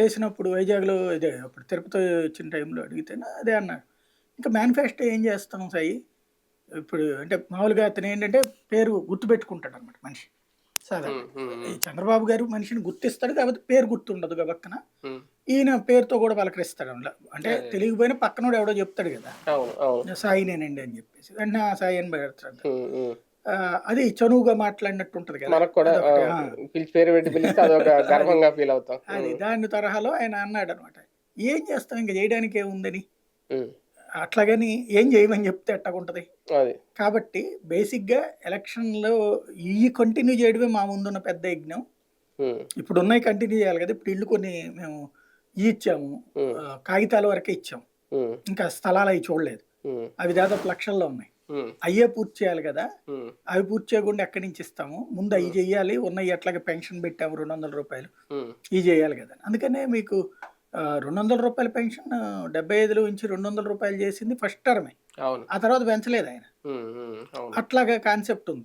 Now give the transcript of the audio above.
చేసినప్పుడు వైజాగ్లో ఇదే అప్పుడు తిరుపతి వచ్చిన టైంలో అడిగితే అదే అన్నాడు. ఇంకా మేనిఫెస్టో ఏం చేస్తాం సాయి? ఇప్పుడు అంటే మామూలుగా అతను ఏంటంటే పేరు గుర్తుపెట్టుకుంటాడు అనమాట మనిషి. సాధారణ ఈ చంద్రబాబు గారు మనిషిని గుర్తిస్తాడు కాబట్టి పేరు గుర్తుండదు ఉమ్. ఈయన పేరుతో కూడా పలకరిస్తాడు అందులో. అంటే తెలియకపోయినా పక్కనోడు ఎవడో చెప్తాడు కదా. అవును సాయినేనండి అని చెప్పేసి. వెంటనే సాయి అని పెడతాడు. అది చనువుగా మాట్లాడినట్టు ఉంటది కదా. మనకు కూడా ఆ, అదొకటి, ఆ. పిలిచి పేరు పెట్టి పిలిస్తే అదొక గర్వంగా ఫీల్ అవుతాం. అది దాని తరహాలో ఆయన అన్నాడు అనమాట ఏం చేస్తాం ఇంకా? చేయడానికి ఏముందని అట్లాగని ఏం చేయమని చెప్తే ఎట్టగుంటది కాబట్టి బేసిక్గా ఎలక్షన్లో ఈ కంటిన్యూ చేయడమే మా ముందున్న పెద్ద యజ్ఞం. ఇప్పుడు ఉన్నాయి కంటిన్యూ చేయాలి కదా. ఇప్పుడు ఇల్లు కొన్ని మేము ఇవి ఇచ్చాము కాగితాల వరకే ఇచ్చాము ఇంకా స్థలాలు అవి చూడలేదు. అవి దాదాపు లక్షల్లో ఉన్నాయి. అయ్యే పూర్తి చేయాలి కదా. అవి పూర్తి చేయకుండా ఎక్కడి నుంచి ఇస్తాము? ముందు అవి చెయ్యాలి ఉన్నాయి ఎట్లాగే పెన్షన్ పెట్టాము రెండు వందల రూపాయలు ఇవి చేయాలి కదా. అందుకనే మీకు రెండు వందల రూపాయల పెన్షన్ డెబ్బై ఐదులో నుంచి రెండు వందల రూపాయలు చేసింది ఫస్ట్ టర్మే. ఆ తర్వాత పెంచలేదు ఆయన. అట్లాగా కాన్సెప్ట్ ఉంది.